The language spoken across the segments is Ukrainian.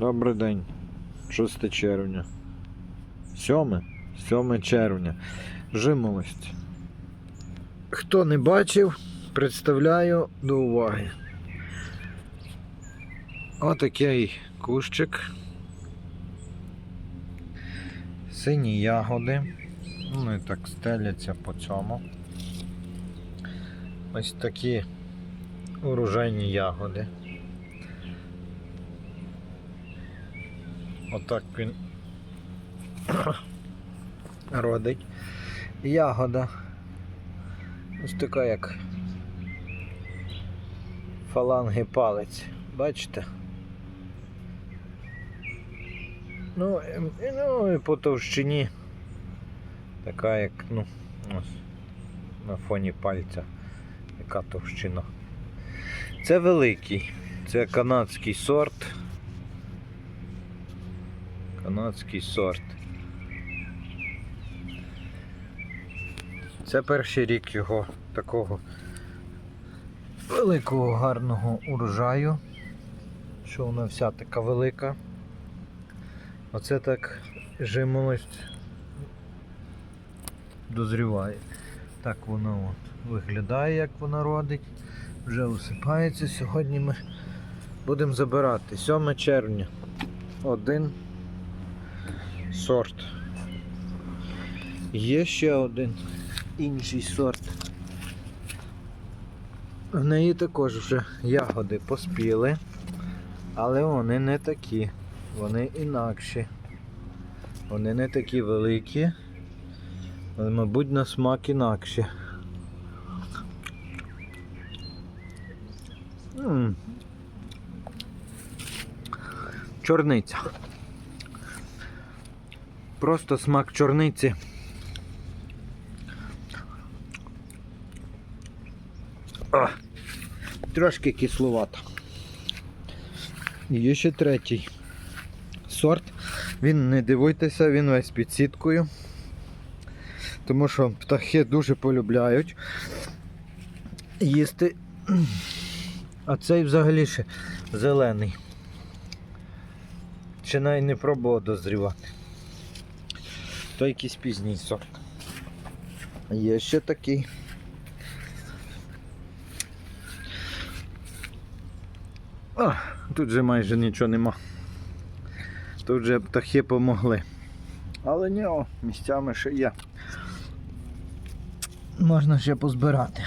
Добрий день. 6 червня. 7? 7 червня. Жимолость. Хто не бачив, представляю до уваги. Отакий кущик. Сині ягоди. Вони так стеляться по цьому. Ось такі урожайні ягоди. Отак він родить. Ягода. Ось така як фаланги палець. Бачите? Ну, ем, і- ну і по товщині така як, ну, ось, на фоні пальця. Яка товщина. Це великий. Це канадський сорт. Канадський сорт. Це перший рік його такого великого гарного урожаю. Що вона вся така велика. Оце так жимолость дозріває. Так воно от виглядає, як вона родить. Вже усипається. Сьогодні ми будемо забирати. 7 червня. Один сорт. Є ще один інший сорт. В неї також вже ягоди поспіли, але вони не такі, вони інакші. Вони не такі великі, але, мабуть, на смак інакші. М. Чорниця. Просто смак чорниці. А, трошки кисловато. Є ще третій сорт. Він не дивуйтеся, він весь під сіткою. Тому що птахи дуже полюбляють їсти. А цей взагалі ще зелений. Ще навіть не пробував дозрівати. То якийсь пізній сорт. Є ще такий. А, тут же майже нічого нема. Тут же птахи помогли. Але ні, о, місцями ще є. Можна ще позбирати.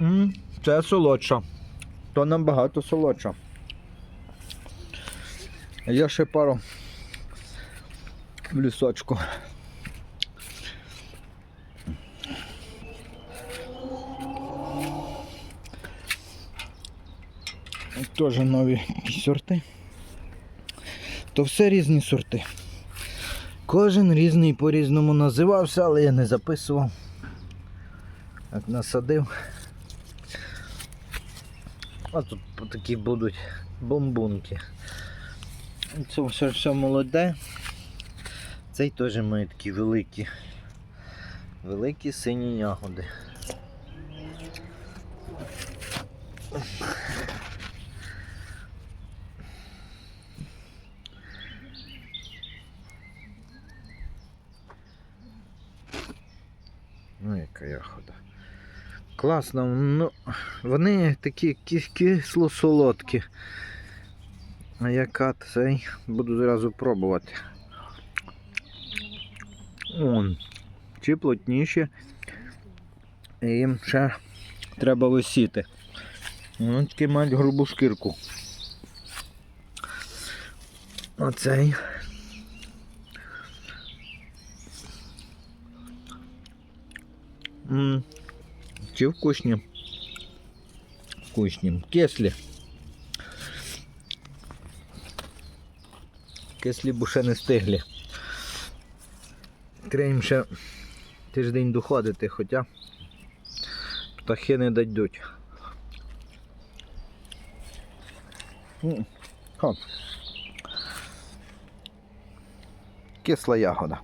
М, Це солодша. То набагато солодша. Є ще пару в лісочку. Теж нові сорти. То все різні сорти. Кожен різний по-різному називався, але я не записував. Як насадив. А тут такі будуть бомбунки. Це все, все молоде. Цей теж має такі великі. Великі сині ягоди. Ну, яка ягода. Класно, ну, вони такі ки- кисло-солодкі. А яка цей буду зразу пробувати. Он. Ці плотніші. І їм ще треба висіти. Вони такі мають грубу шкірку. Оцей. Чи вкусні? Вкусні. Кислі. Кислі бо ще не стигли. Треба ще тиждень доходити, хоча птахи не дадуть. Кисла ягода.